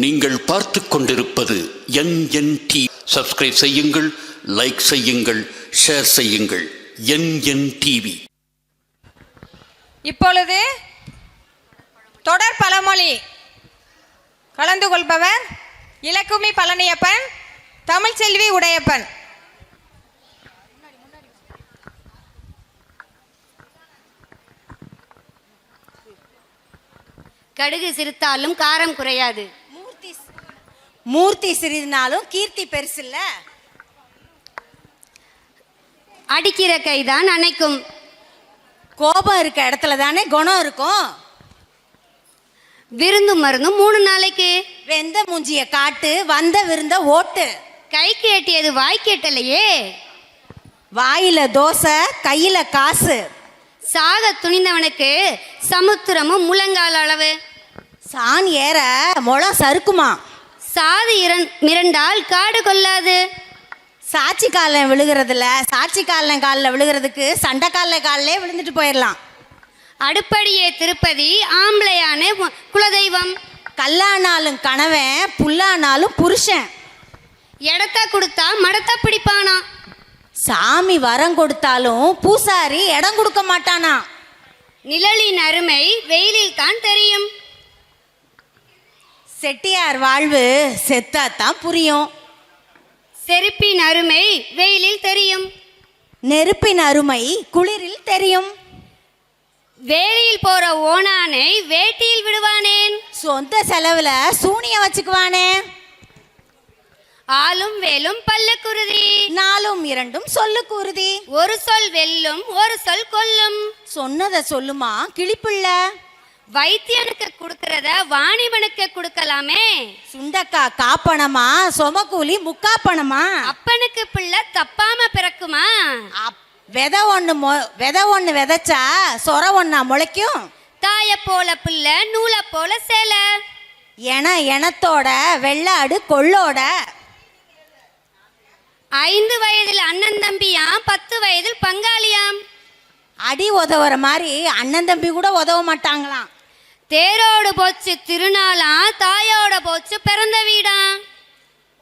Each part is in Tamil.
நீங்கள் பார்த்து கொண்டிருப்பது என் என் டி சப்ஸ்கிரைப் செய்யுங்கள் லைக் செய்யுங்கள் ஷேர் செய்யுங்கள். என் என் டிவி இப்பொழுது தொடர் பழமொழி. கலந்து கொள்பவர் இலக்குமி பழனியப்பன் தமிழ்ச்செல்வி உடையப்பன். கடுகு சிரித்தாலும் காரம் குறையாது. மூர்த்தி சிறிதுனாலும் கீர்த்தி பெருசுல்ல. அடிக்கிற கைதான் அணைக்கும். கோபம் இருக்க இடத்துல தானே குணம் இருக்கும். விருந்தும் மருந்தும் மூணு நாளைக்கு. வெந்த மூஞ்சிய காட்டு வந்த விருந்த ஓட்டு. கைக்கு எட்டியது வாய்க்கு எட்டலையே வாயில தோசை கையில காசு. சாக துணிந்தவனுக்கு சமுத்திரமும் முழங்கால் அளவு. சான் ஏற முளம் சறுக்குமா? சாது இரண் மிரண்டால் காடு கொள்ளாது. சாட்சி காலில் விழுகிறதுல சாட்சி காலில் காலில் விழுகிறதுக்கு சண்டை காலில் காலிலே விழுந்துட்டு போயிடலாம் அடுப்படியே திருப்பதி ஆம்பளையான குலதெய்வம். கல்லானாலும் கணவன் புல்லானாலும் புருஷன். இடத்த கொடுத்தா மடத்த பிடிப்பானா? சாமி வரம் கொடுத்தாலும் பூசாரி இடம் கொடுக்க மாட்டானா? நிழலின் அருமை வெயிலில் தான் தெரியும். செட்டியார் வாழ்வு செத்தாதான் புரியும். செருப்பின் அருமை வெயிலில் தெரியும். நெருப்பின் அருமை குளிரில் தெரியும். வேலியில் போற ஓனானை வேட்டியில் விடுவானேன். சொந்த செலவுல சூனிய வச்சுக்குவானே. ஆளும் வேலும் பல்லக்குருதி நாலும் இரண்டும் சொல்லுக்கு உறுதி ஒரு சொல் வெல்லும் ஒரு சொல் கொல்லும். சொன்னதை சொல்லுமா கிளிப்பிள்ள வைத்தியனுக்கு கொடுக்கறத வாணிபனுக்கு கொடுக்கலாமே. சுண்டக்கா காப்பணமா? சொமக்கூலி முக்காப்பணமா? அப்பனுக்கு பிள்ளை தப்பாம பிறக்குமா? விதை ஒண்ணு மொ- விதை ஒண்ணு விதைச்சா சொர ஒண்ணா முளைக்கும்? தாய போல பிள்ளை நூலை போல சேலை. என எனத்தோட வெள்ளாடு கொள்ளோட. ஐந்து வயதில் அண்ணன் தம்பியாம் பத்து வயதில் பங்காளியாம். அடி உதவுற மாதிரி அண்ணன் தம்பி கூட உதவ மாட்டாங்களாம். தேரோடு போச்சு திருநாளா தாயோட போச்சு பிறந்த வீடா?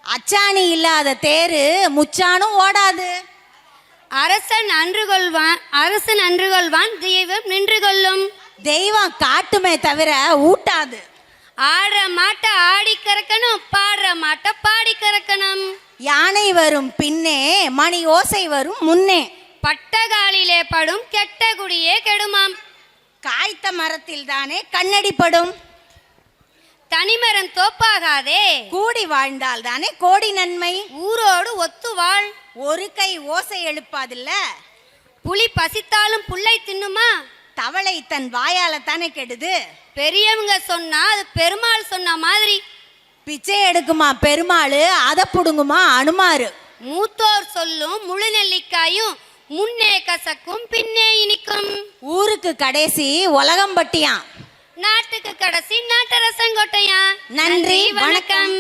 அச்சாணி இல்லாத தேரு முச்சானும் ஓடாது. அரசன் அன்று கொள்வான் அரசன் அன்று கொள்வான் தெய்வம் நின்று கொள்ளும். தெய்வம் காட்டுமே தவிர ஊட்டாது. ஆடுற மாட்டை ஆடி கறக்கணும் பாடுற மாட்டை பாடி கறக்கணும். யானை வரும் பின்னே மணி ஓசை வரும் முன்னே. பட்டகாலிலே படும் கெட்ட குடியே கெடுமாம். காய்த்த மரத்தில் தானே கண்ணடிப்படும்? தனிமரம் தோப்பாகாதே. கூடி வாழ்ந்தால் தானே கோடி நன்மை? ஊரோடு ஒத்து வாழ். ஒரு கை ஓசை எழுப்பாதில்ல? புலி பசித்தாலும் புல்லை தின்னுமா? தவளை தன் வாயால தானே கெடுது? பெரியவங்க சொன்னா அது பெருமாள் சொன்ன மாதிரி. பிச்சை எடுக்குமா பெருமாளு? அதை புடுங்குமா அனுமாரு மூத்தோர் சொல்லும் முழு நெல்லிக்காயும் முன்னே கசக்கும் பின்னே இனிக்கும். ஊருக்கு கடைசி உலகம் பட்டியான் நாட்டுக்கு கடைசி நாட்டரசங்கோட்டையா நன்றி, வணக்கம். வணக்கம்.